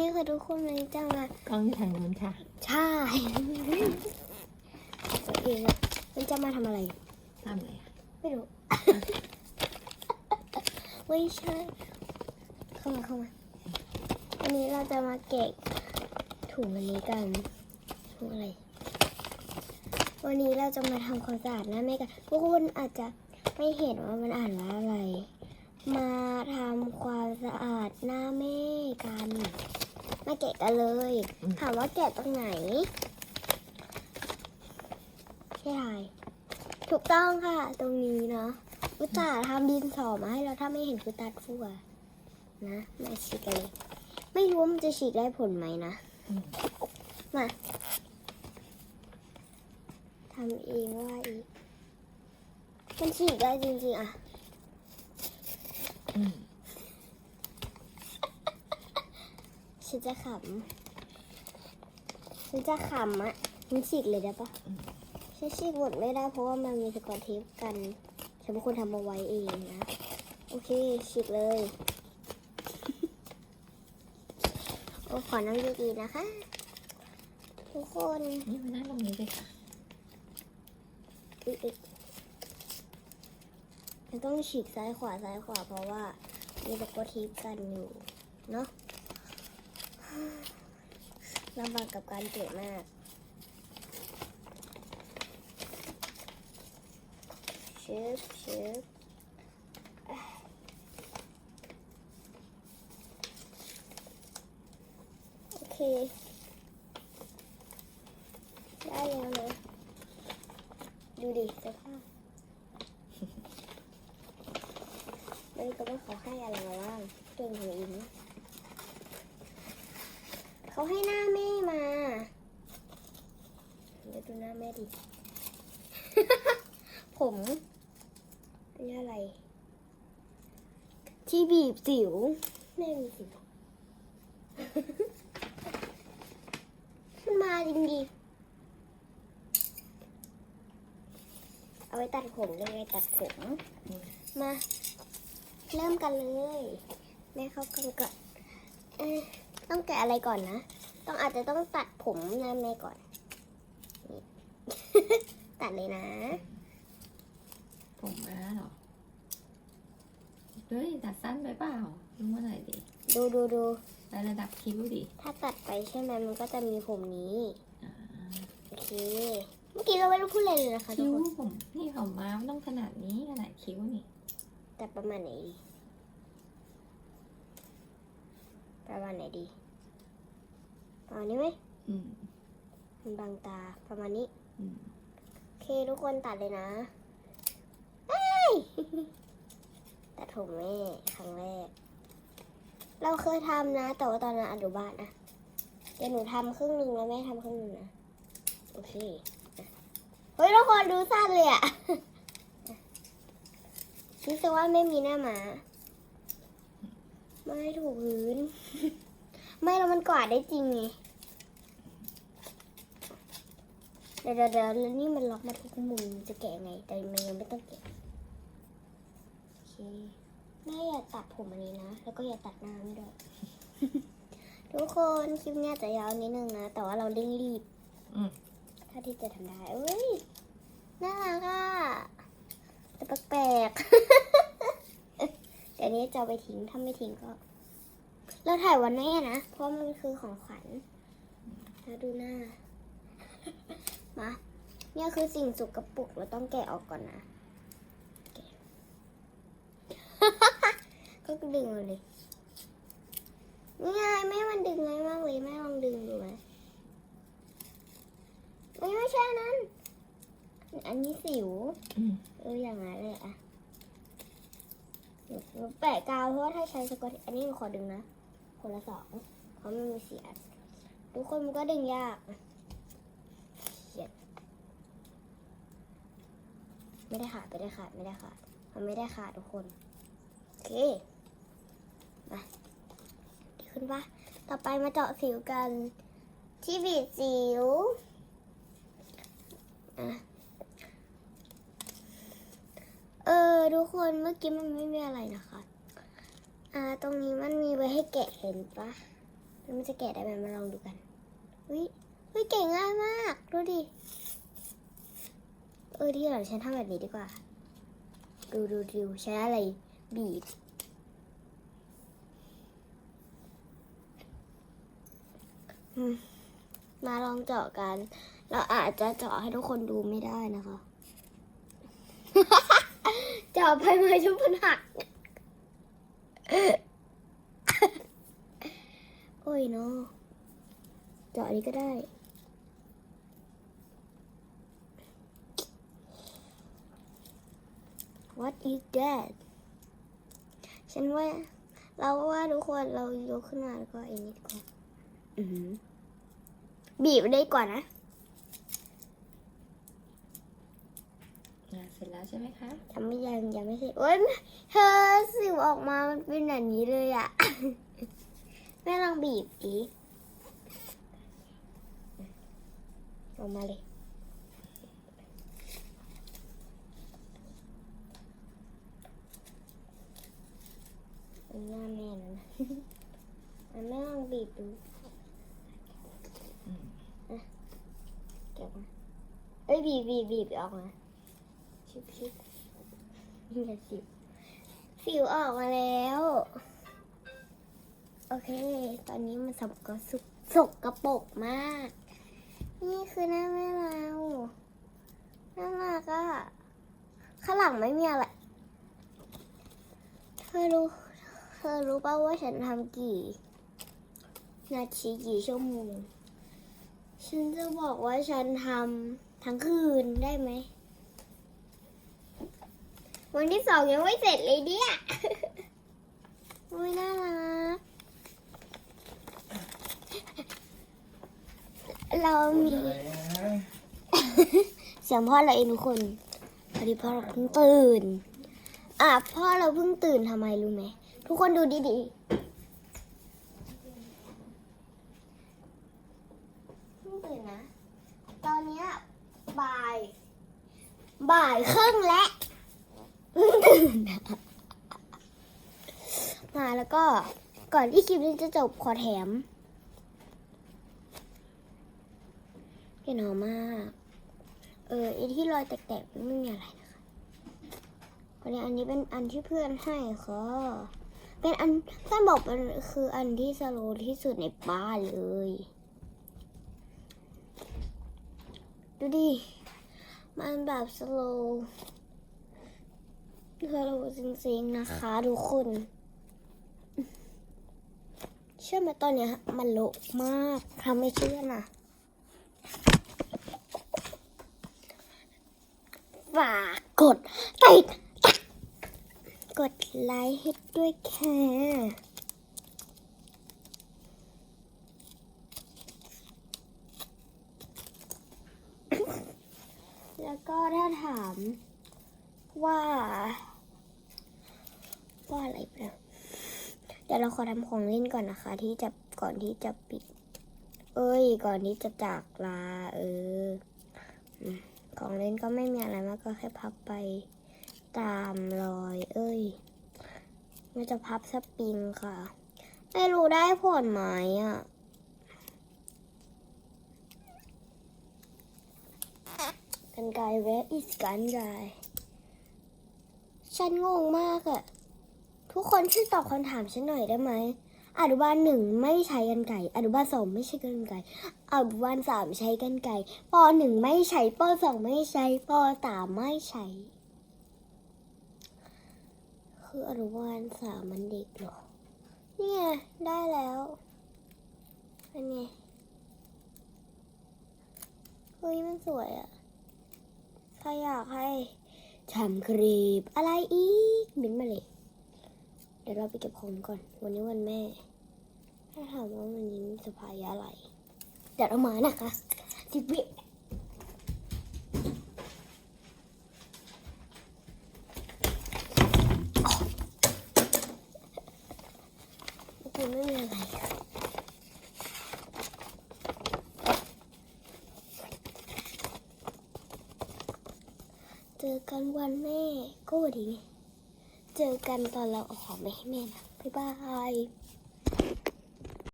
ดีค่ะทุกคนวันนี้จะมากล้องอยู่ทางนู้นค่ะ ใช่ตัวเองอะมันจะมาทำอะไร ทำอะไรอะไม่รู้ ไม่ใช่เข้ามาเข้ามาวันนี้เราจะมาเก็บถุงอันนี้กันถุงอะไร วันนี้เราจะมาทำความสะอาดหน้าแม่กันทุกคนอาจจะไม่เห็นว่ามันอ่านว่าอะไร มาทำความสะอาดหน้าแม่กัน มาแกะกันเลย ถามว่าแกะตรงไหน ใช่ถูกต้องค่ะ ตรงนี้เนาะอุตส่าห์ทำดินสอมาให้เราถ้าไม่เห็นคือตัดฟัวนะมาฉีกกันเลย ไม่รู้ว่ามันจะฉีกได้ผลไหมนะมมาทำเองว่าอีก มันฉีกได้จริงๆอะ อืม ฉันจะขำฉันจะขำอะฉันฉีกเลยได้ปะฉันฉีกหมดไม่ได้เพราะว่ามันมีสกอตเทปกันฉันเป็นคนทำมาไว้เองนะ โอเคฉีกเลยโอ้ขอนั่งดีๆนะคะ ทุกคนนี่มานั่งตรงนี้เลยค่ะอุ๊ยอุ๊ยมันต้องฉีกซ้ายขวาซ้ายขวาเพราะว่ามีสกอตเทปกันอยู่ เนาะ ลำบากกับการเก็บมากชึบชึบโอเค ได้แล้วนะ ดูดิสภาพไม่ก็ว่าเขาให้อะไรมาบ้างเก่งหัวอิน เขาให้หน้าแม่มาเดี๋ยวดูหน้าแม่ดิ ผมนนี้อะไร ที่บีบสิว แม่มีสิวมันมาจริงดิเอาไว้ตัดผมเลยไว้ตัดผม มา เริ่มกันเลย แม่เข้ากันก่อน ต้องแกะอะไรก่อนนะ ต้องอาจจะต้องตัดผมหน้าแม่ก่อนนี่ตัดเลยนะ ผมมาเหรอเฮ้ยตัดสั้นไปเปล่าดูมาหน่อยดิดูดูดูไประดับคิ้วดิ ถ้าตัดไปใช่ไหมมันก็จะมีผมนี้อ่าโอเค เมื่อกี้เราไม่รู้พูดอะไรเลยนะคะทุกคิ้วคนผม นี่ผมมามันต้องขนาดนี้ขนาดคิ้วนี่ แต่ประมาณไหนดี ประมาณไหนดีประมาณนี้ไหมอืมมันบางตาประมาณนี้อืมโอเคทุกคนตัดเลยนะเอ้ยตัดผมแม่ครั้งแรก เราเคยทำนะ แต่ว่าตอนนั้นอนุบาลนะเดี๋ยวหนูทำครึ่งหนึ่งแล้วแม่ทำครึ่งหนึ่งนะโอเคอะเฮ้ยทุกคนดูสั้นเลยอะคิดซะว่าไม่มีหน้าหมา ไม่ถูกพื้น ไม่แล้วมันกวาดได้จริงไงเดี๋ยวเดี๋ยวเดี๋ยวแล้วนี่มันล็อกมาทุกมุมจะแกะไง แต่มันยังไม่ต้องแกะโอเคแม่อย่าตัดผมอันนี้นะ แล้วก็อย่าตัดหน้าไม่ด้วย ทุกคนคลิปเนี้ยจะยาวนิดนึงนะ แต่ว่าเราเร่งรีบอืมถ้าที่จะทำได้เอ้ย น่ารักอะแต่แปลกๆ เดี๋ยวนี้จะเอาไปทิ้ง ถ้าไม่ทิ้งก็ เราถ่ายวันแม่นะ เพราะมันคือของขวัญแล้วดูหน้า มา เนี่ยคือสิ่งสกปรกเราต้องแกะออกก่อนนะแกะก็ดึงเอาเลยนี่ไงแม่มันดึงง่ายมากเลยแม่ลองดึงดูไหมไม่ไม่ใช่อันนั้น อันนี้สิวอืมเอออย่างนั้นเลยอะเดี๋ยวเรา แปะกาวเพราะว่าถ้าใช้สกอตอันนี้ขอดึงนะ คนละสองเพราะมันมีสี่อันทุกคนมันก็ดึงยากเขียนไม่ได้ขาดไม่ได้ขาดไม่ได้ขาดมันไม่ได้ขาดทุกคนโอเคมาดีขึ้นปะต่อไปมาเจาะสิวกันที่บีบสิวอะ เออทุกคนเมื่อกี้มันไม่มีอะไรนะคะ อ่า ตรงนี้มันมีไว้ให้แกะเห็นปะมันจะแกะได้ไหมมาลองดูกันเฮ้ยเก่งง่ายมาก ดูดิ เออที่หลังฉันทำแบบนี้ดีกว่า ดูดูดูใช้อะไรบีบมาลองเจาะกัน เราอาจจะเจาะให้ทุกคนดูไม่ได้นะคะ จาะไปไหมชุบมันหักโอ้ยเนาะเจาะอันนี้ก็ได้ What is that ฉันว่าเราว่าทุกคนเรายกขึ้นมาแล้วก็ไอ้นี่ดีกว่าอือหือบีบได้ก่อนนะ อะ เสร็จแล้วใช่ไหมคะยังไม่ยังยังไม่เสร็จโอ๊ยเธอสิวออกมามันเป็นแบบนี้เลยอะ แม่ลองบีบดิออกมาเลยเป็นหน้าแม่แล้วนะอันแม่ลองบีบดูอะเก็บมาเอ้ยบีบบีบบีบออกมา ชิบชิบนี่แหละสิวสิวออกมาแล้ว โอเค ตอนนี้มันสกสุกสกกระปรกมาก นี่คือหน้าแม่เราน่ารักอะข้างหลังไม่มีอะไร เธอรู้ เธอรู้ป่าว่าฉันทำกี่ นาทีกี่ชั่วโมง ฉันจะบอกว่าฉันทำทั้งคืนได้ไหม วันที่สองยังไม่เสร็จเลยเนี่ยโอ้ยน่ารัก เรามีเสียงพ่อเราเองทุกคนพอดีพ่อเราเพิ่งตื่น อะพ่อเราเพิ่งตื่นทำไมรู้ไหม ทุกคนดูดีๆเพิ่งตื่นนะ ตอนนี้บ่าย บ่ายครึ่งแล้ว ตื่นมาแล้วก็ก่อนที่คลิปนี้จะจบขอแถมเห็นหอมมาก เออไอที่รอยแตกๆไม่มีอะไรนะคะอันนี้อันนี้เป็นอันที่เพื่อนให้ค่ะเป็นอันเพื่อนบอกเป็นคืออันที่สโลที่สุดในบ้านเลย ดูดิ มันแบบสโล ว์สโลว์จริงๆนะคะ ทุกคน เชื่อไหมตอนเนี้ยมันโละมากทำไม่เชื่อนะฝากกดติดกดไลค์ให้ด้วยค่ะแล้วก็ถ้าถาม ว่า ว่าอะไรไปล้วเดี๋ยวเราขอทำของเล่นก่อนนะคะ ที่จะก่อนที่จะปิด เอ้ย ก่อนที่จะจากลา เออของเล่นก็ไม่มีอะไรมากก็แค่พับไปตามรอย เอ้ยมันจะพับสปริงค่ะ ไม่รู้ได้ผลไหมอะกันไกร where is กันไกร ฉันงงมากอะทุกคนช่วยตอบคำถามฉันหน่อยได้ไหมอนุบาลหนึ่งไม่ใช้กันไก่อนุบาลสองไม่ใช่กันไก่อนุบาลสามใช้กันไก่ปหนึ่งไม่ใช้ปสองไม่ใช้ปสามไม่ใช้คืออนุบาลสามมันเด็กเหรอ เนี่ไงได้แล้วเป็นไงเฮ้ยมันสวยอะใครอยากให้ ชามครีบอะไรอีกบินมาเลย เดี๋ยวเราไปเก็บของก่อน วันนี้วันแม่ ถ้าถามว่าวันนี้มีเซอร์ไพรส์อะไรเดี๋ยวเรามานะคะสิบวิเมื่อกี้ไม่มีอะไร เจอ กันวันแม่ก็ดีไงเจอกันตอนเราเอาของไปให้แม่นะบ๊ายบาย